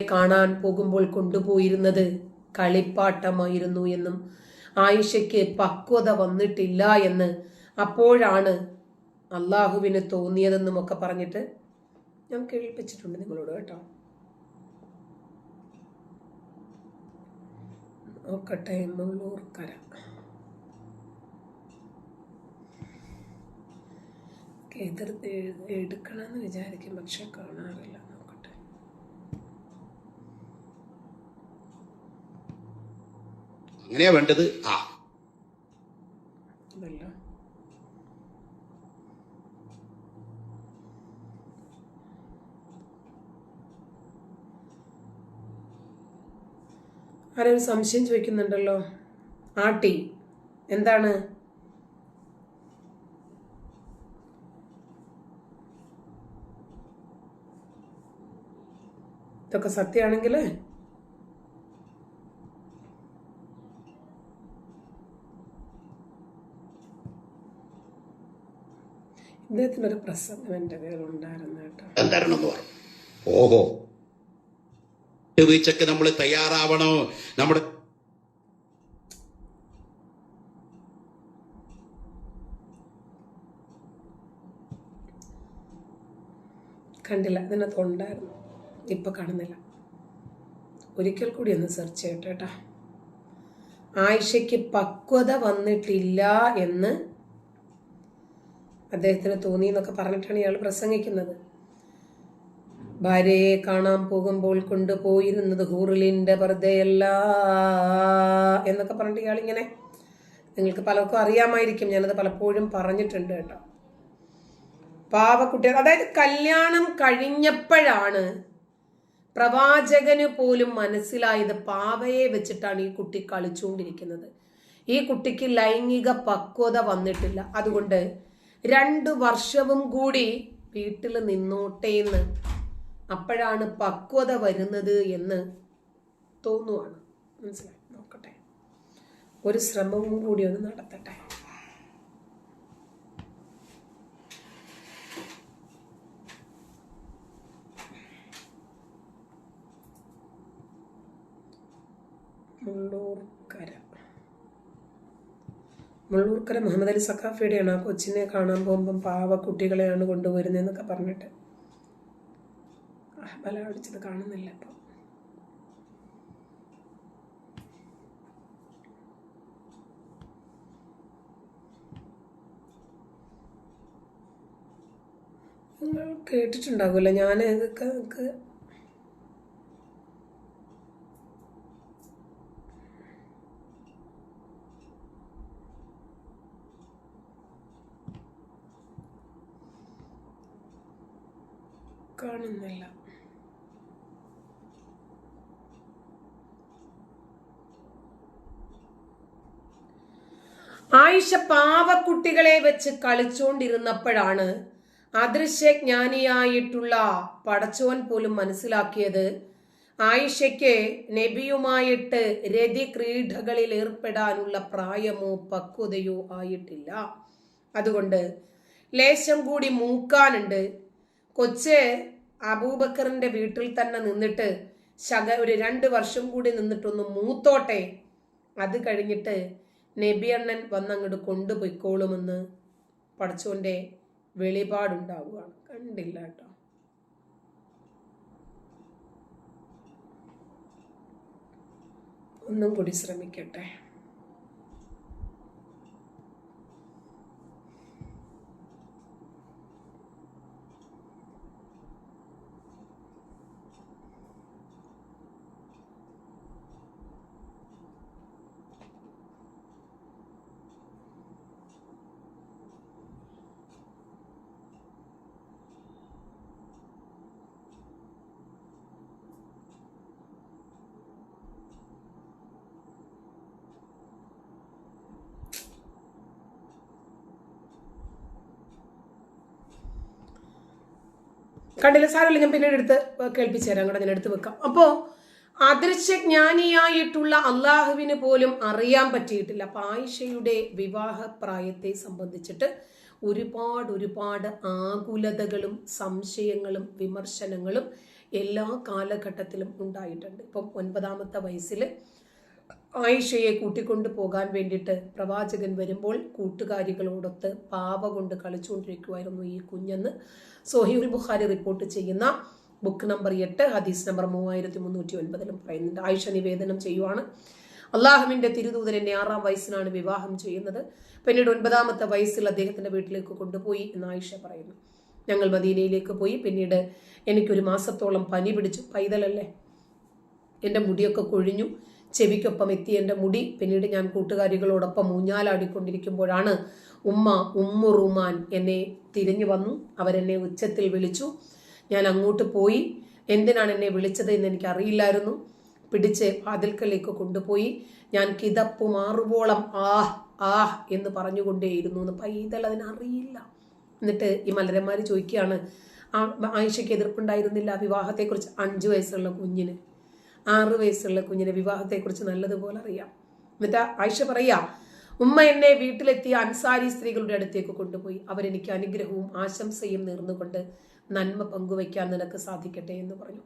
കാണാൻ പോകുമ്പോൾ കൊണ്ടുപോയിരുന്നത് കളിപ്പാട്ടമായിരുന്നു എന്നും ആയിഷയ്ക്ക് പക്വത വന്നിട്ടില്ല എന്ന് അപ്പോഴാണ് അള്ളാഹുവിന് തോന്നിയതെന്നും ഒക്കെ പറഞ്ഞിട്ട് ഞാൻ കേൾപ്പിച്ചിട്ടുണ്ട് നിങ്ങളോട് കേട്ടോ. നോക്കട്ടെ മുള്ളൂർക്കര എതിർത്ത് എടുക്കണമെന്ന് വിചാരിക്കും പക്ഷെ കാണാറില്ല നോക്കട്ടെ അങ്ങനെയാ വേണ്ടത്? ആ. ആരൊരു സംശയം ചോദിക്കുന്നുണ്ടല്ലോ? ആ ടി എന്താണ്? ഇതൊക്കെ സത്യമാണെങ്കിൽ ഇദ്ദേഹത്തിന് ഒരു പ്രസംഗം എന്റെ പേരുണ്ടായിരുന്നു കേട്ടോ. പറഞ്ഞു ഓഹോ. വീഴ്ചക്ക് നമ്മൾ തയ്യാറാവണോ? നമ്മുടെ കണ്ടില്ല അതിനകത്ത് ഉണ്ടായിരുന്നു. ഇപ്പൊ കാണുന്നില്ല. ഒരിക്കൽ കൂടി ഒന്ന് സെർച്ച് ചെയ്യട്ടെ കേട്ടാ. ആയിഷയ്ക്ക് പക്വത വന്നിട്ടില്ല എന്ന് അദ്ദേഹത്തിന് തോന്നി എന്നൊക്കെ പറഞ്ഞിട്ടാണ് ഇയാൾ പ്രസംഗിക്കുന്നത്. ഭാര്യയെ കാണാൻ പോകുമ്പോൾ കൊണ്ടുപോയിരുന്നത് ഹൂറിലിന്റെ വെറുതെയല്ല എന്നൊക്കെ പറഞ്ഞിട്ട് ഇയാൾ ഇങ്ങനെ നിങ്ങൾക്ക് പലർക്കും അറിയാമായിരിക്കും. ഞാനത് പലപ്പോഴും പറഞ്ഞിട്ടുണ്ട് കേട്ടോ. പാവക്കുട്ടികൾ അതായത് കല്യാണം കഴിഞ്ഞപ്പോഴാണ് പ്രവാചകന് പോലും മനസ്സിലായത് പാവയെ വെച്ചിട്ടാണ് ഈ കുട്ടി കളിച്ചുകൊണ്ടിരിക്കുന്നത്. ഈ കുട്ടിക്ക് ലൈംഗിക പക്വത വന്നിട്ടില്ല. അതുകൊണ്ട് രണ്ടു വർഷവും കൂടി വീട്ടിൽ നിന്നോട്ടേന്ന് അപ്പോഴാണ് പക്വത വരുന്നത് എന്ന് തോന്നുവാണ്. മനസ്സിലായി? നോക്കട്ടെ. ഒരു ശ്രമവും കൂടി ഒന്ന് നടത്തട്ടെ. മുള്ളൂർക്കര. മുള്ളൂർക്കര മുഹമ്മദ് അലി സഖാഫിയുടെയാണ് ആ കൊച്ചിനെ കാണാൻ പോകുമ്പം പാവ കുട്ടികളെയാണ് കൊണ്ടുവരുന്നതെന്നൊക്കെ പറഞ്ഞിട്ട്. ബല അടിച്ചത് കാണുന്നില്ല ഇപ്പം. നിങ്ങൾ കേട്ടിട്ടുണ്ടാകുമല്ലോ ഞാൻ ഇതൊക്കെ നിങ്ങൾക്ക് കാണുന്നില്ല. ആയിഷ പാവക്കുട്ടികളെ വെച്ച് കളിച്ചുകൊണ്ടിരുന്നപ്പോഴാണ് അദൃശ്യജ്ഞാനിയായിട്ടുള്ള പടച്ചോൻ പോലും മനസ്സിലാക്കിയത്. ആയിഷയ്ക്ക് നബിയുമായിട്ട് രതി ക്രീഡകളിൽ ഏർപ്പെടാനുള്ള പ്രായമോ പക്വതയോ ആയിട്ടില്ല. അതുകൊണ്ട് ലേശം കൂടി മൂക്കാനുണ്ട്. കൊച്ച് അബൂബക്കറിന്റെ വീട്ടിൽ തന്നെ നിന്നിട്ട് ശക ഒരു രണ്ട് വർഷം കൂടി നിന്നിട്ടൊന്ന് മൂത്തോട്ടെ. അത് കഴിഞ്ഞിട്ട് നബിയണ്ണൻ വന്നങ്ങോട്ട് കൊണ്ടുപോയിക്കോളുമെന്ന് പഠിച്ചോന്റെ വെളിപാടുണ്ടാവുകയാണ്. കണ്ടില്ല കേട്ടോ. ഒന്നും കൂടി ശ്രമിക്കട്ടെ. കണ്ടില്ല സാരമില്ല ഞാൻ പിന്നീട് എടുത്ത് കേൾപ്പിച്ചു തരാം കൂടെ ഞാൻ എടുത്ത് വെക്കാം. അപ്പോ അദൃശ്യജ്ഞാനിയായിട്ടുള്ള അള്ളാഹുവിന് പോലും അറിയാൻ പറ്റിയിട്ടില്ല. അപ്പൊ ആയിഷയുടെ വിവാഹ പ്രായത്തെ സംബന്ധിച്ചിട്ട് ഒരുപാട് ഒരുപാട് ആകുലതകളും സംശയങ്ങളും വിമർശനങ്ങളും എല്ലാ കാലഘട്ടത്തിലും ഉണ്ടായിട്ടുണ്ട്. ഇപ്പം ഒൻപതാമത്തെ വയസ്സിൽ ആയിഷയെ കൂട്ടിക്കൊണ്ടു പോകാൻ വേണ്ടിയിട്ട് പ്രവാചകൻ വരുമ്പോൾ കൂട്ടുകാരികളോടൊത്ത് പാവ കൊണ്ട് കളിച്ചുകൊണ്ടിരിക്കുമായിരുന്നു ഈ കുഞ്ഞെന്ന് സോഹിബുൽ ബുഖാരി റിപ്പോർട്ട് ചെയ്യുന്ന ബുക്ക് നമ്പർ എട്ട് ഹദീസ് നമ്പർ മൂവായിരത്തി മുന്നൂറ്റി ഒൻപതിലും പറയുന്നുണ്ട്. ആയിഷ നിവേദനം ചെയ്യുവാണ്. അള്ളാഹുവിന്റെ തിരുദൂതൻ എന്നെ ആറാം വയസ്സിനാണ് വിവാഹം ചെയ്യുന്നത്. പിന്നീട് ഒൻപതാമത്തെ വയസ്സിൽ അദ്ദേഹത്തിന്റെ വീട്ടിലേക്ക് കൊണ്ടുപോയി എന്ന് ആയിഷ പറയുന്നു. ഞങ്ങൾ മദീനയിലേക്ക് പോയി. പിന്നീട് എനിക്കൊരു മാസത്തോളം പനി പിടിച്ചു. പൈതലല്ലേ? എന്റെ മുടിയൊക്കെ കൊഴിഞ്ഞു. ചെവിക്കൊപ്പം എത്തി എന്റെ മുടി. പിന്നീട് ഞാൻ കൂട്ടുകാരികളോടൊപ്പം ഊഞ്ഞാലാടിക്കൊണ്ടിരിക്കുമ്പോഴാണ് ഉമ്മ ഉമ്മുറുമാൻ എന്നെ തിരിഞ്ഞു വന്നു. അവരെന്നെ ഉച്ചത്തിൽ വിളിച്ചു. ഞാൻ അങ്ങോട്ട് പോയി. എന്തിനാണ് എന്നെ വിളിച്ചത് എന്ന് എനിക്ക് അറിയില്ലായിരുന്നു പിടിച്ച് വാതിൽക്കലേക്ക് കൊണ്ടുപോയി. ഞാൻ കിതപ്പ് മാറുവോളം ആഹ് ആഹ് എന്ന് പറഞ്ഞുകൊണ്ടേയിരുന്നു എന്ന് പൈതൽ അതിനറിയില്ല. എന്നിട്ട് ഈ മലരന്മാർ ചോദിക്കുകയാണ് ആ ആയിഷയ്ക്ക് എതിർപ്പുണ്ടായിരുന്നില്ല വിവാഹത്തെക്കുറിച്ച് അഞ്ചു വയസ്സുള്ള കുഞ്ഞിന്? ആറ് വയസ്സുള്ള കുഞ്ഞിനെ വിവാഹത്തെക്കുറിച്ച് നല്ലതുപോലെ അറിയാം. എന്നിട്ട് ആയിഷ പറയാ ഉമ്മ എന്നെ വീട്ടിലെത്തിയ അൻസാരി സ്ത്രീകളുടെ അടുത്തേക്ക് കൊണ്ടുപോയി. അവരെനിക്ക് അനുഗ്രഹവും ആശംസയും നേർന്നുകൊണ്ട് നന്മ പങ്കുവയ്ക്കാൻ നിനക്ക് സാധിക്കട്ടെ എന്ന് പറഞ്ഞു.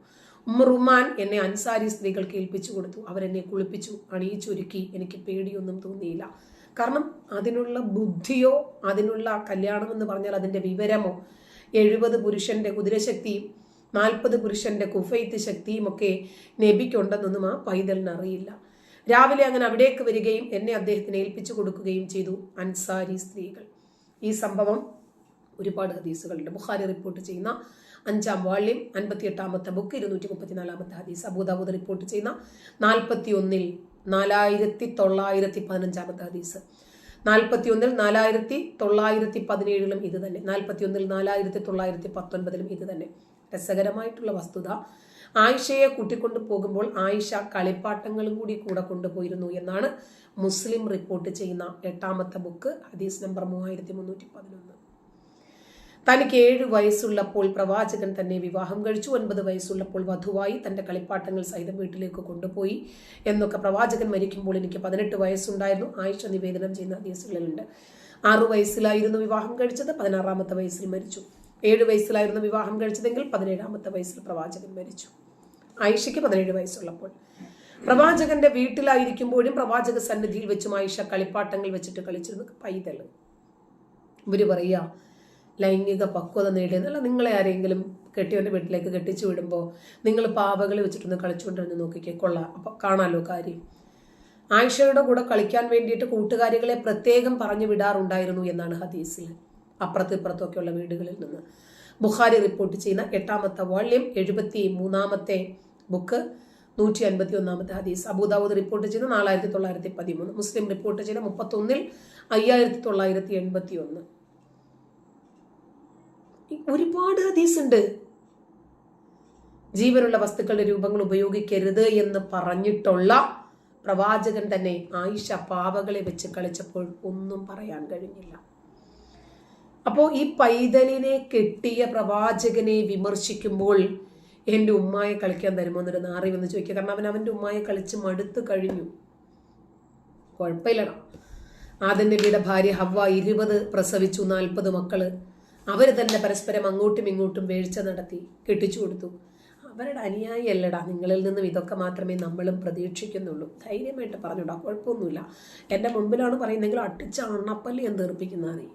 ഉമ്മ റുമാൻ എന്നെ അൻസാരി സ്ത്രീകൾക്ക് ഏൽപ്പിച്ചു കൊടുത്തു. അവരെന്നെ കുളിപ്പിച്ചു അണിയിച്ചൊരുക്കി. എനിക്ക് പേടിയൊന്നും തോന്നിയില്ല. കാരണം അതിനുള്ള ബുദ്ധിയോ അതിനുള്ള കല്യാണം എന്ന് പറഞ്ഞാൽ അതിന്റെ വിവരമോ എഴുപത് പുരുഷന്റെ കുതിരശക്തിയും നാൽപ്പത് പുരുഷന്റെ കുഫൈത്ത് ശക്തിയും ഒക്കെ നബിക്കുണ്ടെന്നൊന്നും ആ പൈതലിന് അറിയില്ല. രാവിലെ അങ്ങനെ അവിടേക്ക് വരികയും എന്നെ അദ്ദേഹത്തിന് ഏൽപ്പിച്ചു കൊടുക്കുകയും ചെയ്തു അൻസാരി സ്ത്രീകൾ. ഈ സംഭവം ഒരുപാട് ഹദീസുകളുണ്ട്. ബുഖാരി റിപ്പോർട്ട് ചെയ്യുന്ന അഞ്ചാം വാള്യം അൻപത്തിയെട്ടാമത്തെ ബുക്ക് ഇരുന്നൂറ്റി മുപ്പത്തിനാലാമത്തെ ഹദീസ്. അബൂദാബൂദ് റിപ്പോർട്ട് ചെയ്യുന്ന നാൽപ്പത്തി ഒന്നിൽ നാലായിരത്തി തൊള്ളായിരത്തി പതിനഞ്ചാമത്തെ ഹദീസ്. നാൽപ്പത്തി ഒന്നിൽ നാലായിരത്തി തൊള്ളായിരത്തി പതിനേഴിലും ഇത് തന്നെ. നാൽപ്പത്തി ഒന്നിൽ നാലായിരത്തി തൊള്ളായിരത്തി പത്തൊൻപതിലും ഇത് തന്നെ. രസകരമായിട്ടുള്ള വസ്തുത. ആയിഷയെ കൂട്ടിക്കൊണ്ടു പോകുമ്പോൾ ആയിഷ കളിപ്പാട്ടങ്ങളും കൂടി കൂടെ കൊണ്ടുപോയിരുന്നു എന്നാണ് മുസ്ലിം റിപ്പോർട്ട് ചെയ്യുന്ന എട്ടാമത്തെ ബുക്ക്. ഹദീസ് നമ്പർ മൂവായിരത്തി മുന്നൂറ്റി പതിനൊന്ന്. തനിക്ക് ഏഴ് വയസ്സുള്ളപ്പോൾ പ്രവാചകൻ തന്നെ വിവാഹം കഴിച്ചു ഒൻപത് വയസ്സുള്ളപ്പോൾ വധുവായി തന്റെ കളിപ്പാട്ടങ്ങൾ സഹിതം വീട്ടിലേക്ക് കൊണ്ടുപോയി എന്നൊക്കെ പ്രവാചകൻ മരിക്കുമ്പോൾ എനിക്ക് പതിനെട്ട് വയസ്സുണ്ടായിരുന്നു. ആയിഷ നിവേദനം ചെയ്യുന്ന ഹദീസുകളിലുണ്ട് ആറു വയസ്സിലായിരുന്നു വിവാഹം കഴിച്ചത് പതിനാറാമത്തെ വയസ്സിൽ മരിച്ചു. ഏഴ് വയസ്സിലായിരുന്നു വിവാഹം കഴിച്ചതെങ്കിൽ പതിനേഴാമത്തെ വയസ്സിൽ പ്രവാചകൻ മരിച്ചു. ആയിഷയ്ക്ക് പതിനേഴ് വയസ്സുള്ളപ്പോൾ. പ്രവാചകന്റെ വീട്ടിലായിരിക്കുമ്പോഴും പ്രവാചക സന്നിധിയിൽ വെച്ചും ആയിഷ കളിപ്പാട്ടങ്ങൾ വെച്ചിട്ട് കളിച്ചിരുന്നു. പൈതൽ. ഇവർ പറയുക ലൈംഗിക പക്വത നേടിയെന്നല്ല നിങ്ങളെ ആരെങ്കിലും കെട്ടിയവന്റെ വീട്ടിലേക്ക് കെട്ടിച്ചു വിടുമ്പോൾ നിങ്ങൾ പാവകൾ വെച്ചിട്ടൊന്ന് കളിച്ചുകൊണ്ടിരുന്ന് നോക്കിക്കേ കൊള്ളാം. അപ്പോൾ കാണാമല്ലോ കാര്യം. ആയിഷയുടെ കൂടെ കളിക്കാൻ വേണ്ടിയിട്ട് കൂട്ടുകാരികളെ പ്രത്യേകം പറഞ്ഞു വിടാറുണ്ടായിരുന്നു എന്നാണ് ഹദീസിൽ. അപ്പുറത്തും ഇപ്പുറത്തൊക്കെയുള്ള വീടുകളിൽ നിന്ന്. ബുഖാരി റിപ്പോർട്ട് ചെയ്യുന്ന എട്ടാമത്തെ വോള്യം എഴുപത്തി മൂന്നാമത്തെ ബുക്ക് നൂറ്റി അൻപത്തി ഒന്നാമത്തെ ഹദീസ്. അബൂദാവൂദ് റിപ്പോർട്ട് ചെയ്ത നാലായിരത്തി തൊള്ളായിരത്തി പതിമൂന്ന് മുസ്ലിം റിപ്പോർട്ട് ചെയ്ത മുപ്പത്തൊന്നിൽ അയ്യായിരത്തി തൊള്ളായിരത്തി എൺപത്തി ഒന്ന് ഒരുപാട് ഹദീസ് ഉണ്ട് ജീവനുള്ള വസ്തുക്കളുടെ രൂപങ്ങൾ ഉപയോഗിക്കരുത് എന്ന് പറഞ്ഞിട്ടുള്ള പ്രവാചകൻ തന്നെ ആയിഷ പാവകളെ വെച്ച് കളിച്ചപ്പോൾ ഒന്നും പറയാൻ കഴിഞ്ഞില്ല. അപ്പോൾ ഈ പൈതലിനെ കെട്ടിയ പ്രവാചകനെ വിമർശിക്കുമ്പോൾ എന്റെ ഉമ്മായെ കളിക്കാൻ തരുമോ എന്നൊരു നാറി വന്ന് ചോദിക്കുക. കാരണം അവൻ അവന്റെ ഉമ്മായെ കളിച്ച് മടുത്തു കഴിഞ്ഞു. കുഴപ്പമില്ലടാ. ആദ്യ നബിയുടെ ഭാര്യ ഹവ്വ ഇരുപത് പ്രസവിച്ചു. നാൽപ്പത് മക്കൾ. അവർ തന്നെ പരസ്പരം അങ്ങോട്ടും ഇങ്ങോട്ടും വീഴ്ച നടത്തി കെട്ടിച്ചു കൊടുത്തു. അവരുടെ അനുയായി അല്ലടാ നിങ്ങളിൽ നിന്നും ഇതൊക്കെ മാത്രമേ നമ്മളും പ്രതീക്ഷിക്കുന്നുള്ളൂ. ധൈര്യമായിട്ട് പറഞ്ഞുടാ കുഴപ്പമൊന്നുമില്ല. എന്റെ മുമ്പിലാണ് പറയുന്നെങ്കിൽ അട്ടിച്ച അണ്ണപ്പല്ലി എന്ന് തീർപ്പിക്കുന്നതാണ് നീ.